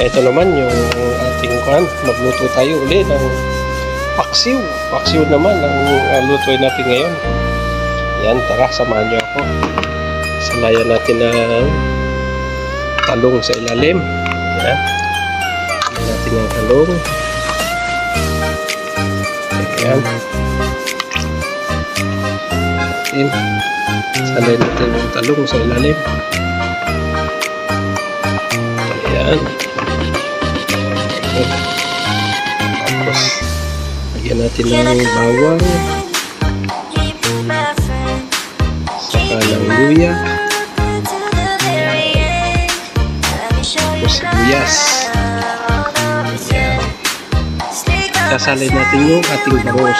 Ito naman yung ating kan, magluto tayo uli ng paksiw. Paksiw naman ang uh, lutuin natin ngayon. Yan, tara, samahan niyo ako. Salayan natin ng talong sa ilalim. Yan. Salayan natin ng talong. Ayan. Natin. Salayan natin yung talong sa ilalim. Ayan. Tapos, lagyan natin ng bawang, saka ng luya, tapos sibuyas. Ayan. Sasalay natin yung ating baros.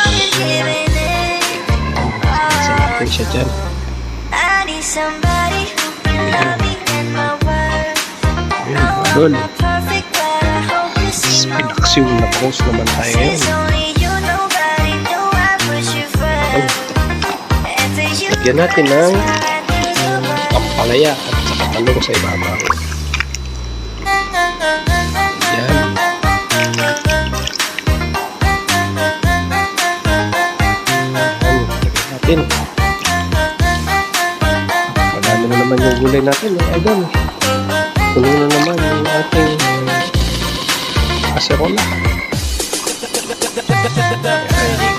Sa natin siya dyan. No, Doon. Pinaksiw na baros naman tayo ngayon. Lagyan natin ng I do the work. ampalaya at saka talong sa ibabaw. Yan. Yan, lagyan natin. Madami na naman yung gulay natin, eh, idol. Puno na naman yung ating kaserola. Yan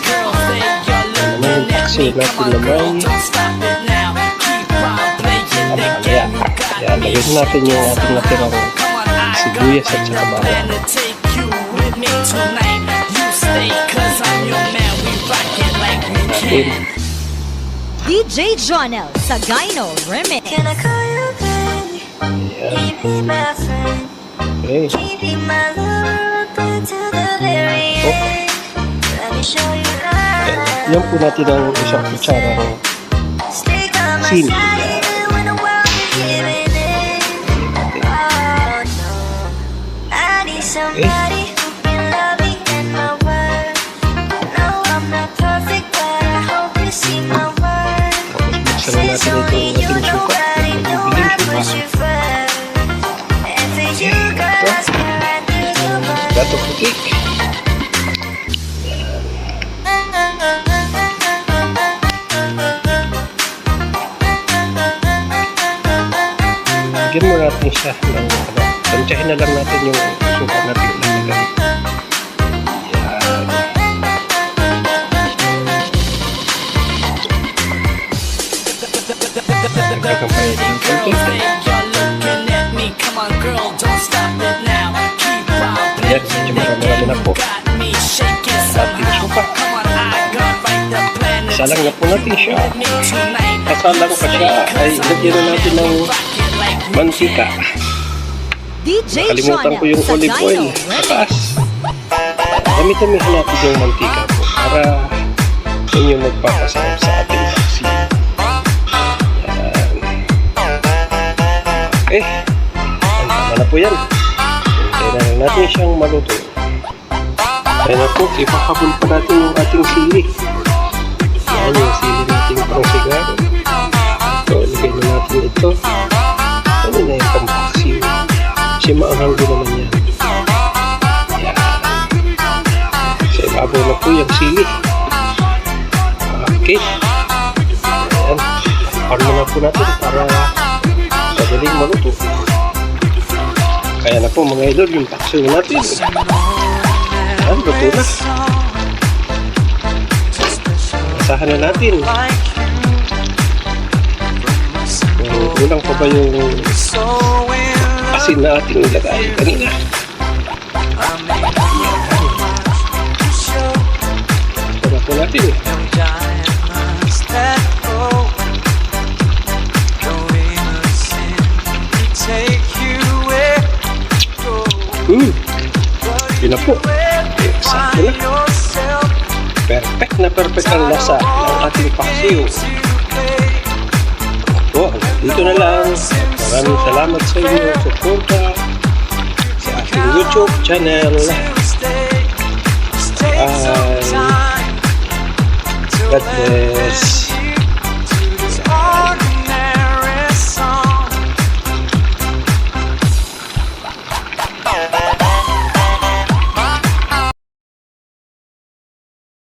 naman yung taksi natin naman. Ampalaya. Yan, lagyan natin yung ating natirang sibuyas at saka bawang. Natin. DJ Jonel Sagayno Remix. Can I call you baby? Yan. Can you be my friend? Okay. Can you be my lover up until the very end? Let me show you Yan. po natin ang isang kutsara ng Stay by my Sino? Lagyan mo natin siya ng ano. Tansyahin na lang natin yung suka natin ilalagay. Yan. Ng konti. Ayan, medyo marami-rami na po. Ating suka. Isalang na po natin siya. Kasalang pa siya ay lagyan na natin ng mantika. DJ Nakalimutan ko yung olive oil taas. Dami-damihan natin yung mantika po para yun yung magpapasarap sa ating taxi. Okay. Ang tama na po yan. Lang natin siyang maluto. Kaya po, ipakabul pa natin yung ating sili. Yan yung sili natin pang sigaro. Kasi maanghang din naman yan. Yan. Sa ibabaw na po yung sili. Okay. Ayan. Paano na po natin para madaling maluto. Kaya na po mga idol yung paksiw natin. Ayan, luto na. Asahan na natin. Kung kulang pa ba yung asin na ating nilagay kanina. Na po natin. Hmm, yun na po. Sakto na. Perfect na perfect ang lasa ng ating paksiw. Po, dito na lang. Maraming salamat sa inyo. Suporta sa ating YouTube channel. Bye. God bless.